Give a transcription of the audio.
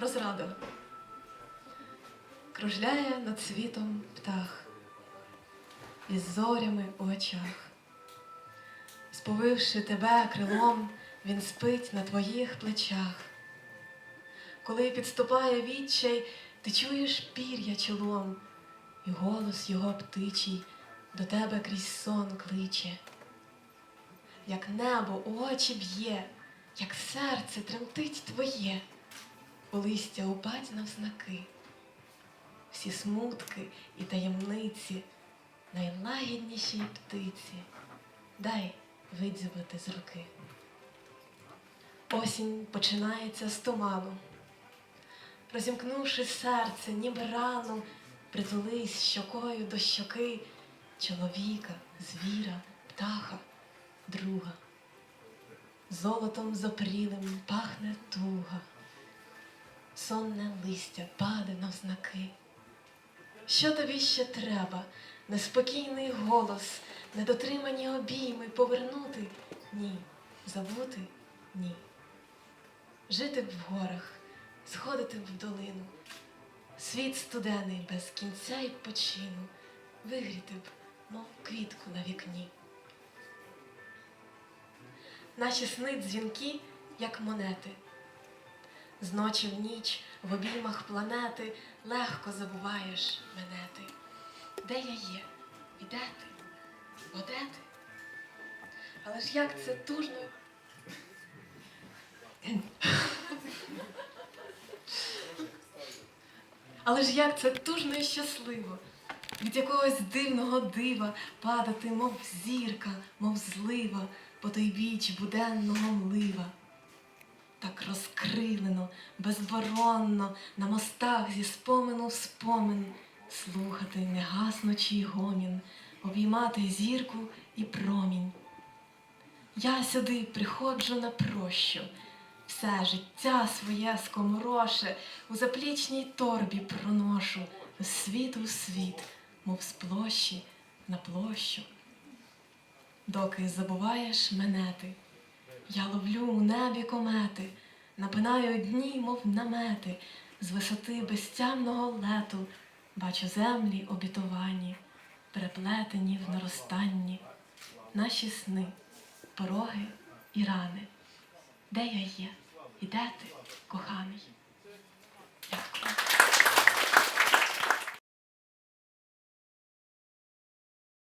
Розрада. Кружляє над світом птах, із зорями у очах. Сповивши тебе крилом, він спить на твоїх плечах. Коли підступає відчай, ти чуєш пір'я чолом, і голос його птичий до тебе крізь сон кличе. Як небо у очі б'є, як серце тремтить твоє, листя упадь навзнаки, всі смутки і таємниці найлагіднішій птиці, дай видзюбати з руки. Осінь починається з туману. Розімкнувши серце, ніби рану, притулись щокою до щоки чоловіка, звіра, птаха, друга. Золотом запрілим пахне туга, сонне листя паде навзнаки. Що тобі ще треба? Неспокійний голос, недотримані обійми повернути? Ні. Забути? Ні. Жити б в горах, сходити б в долину, світ студений без кінця й почину, вигріти б, мов квітку на вікні. Наші сни дзвінки, як монети. З ночі в ніч в обіймах планети легко забуваєш мене ти. Де я є? І де ти? Бо де ти? Але ж як це тужно. Але ж як це тужно і щасливо, від якогось дивного дива падати, мов зірка, мов злива, по той біч буденного млива. Так розкрилено, безборонно, на мостах зі спомину в спомин, слухати негаснучий гомін, обіймати зірку і промінь. Я сюди приходжу на прощу, все життя своє скомороше, у заплічній торбі проношу з світу в світ, мов з площі на площу. Доки забуваєш мене ти, я ловлю у небі комети, напинаю дні, мов намети, з висоти безтямного лету, бачу землі обітовані, переплетені в наростанні, наші сни, пороги і рани. Де я є? І де ти, коханий?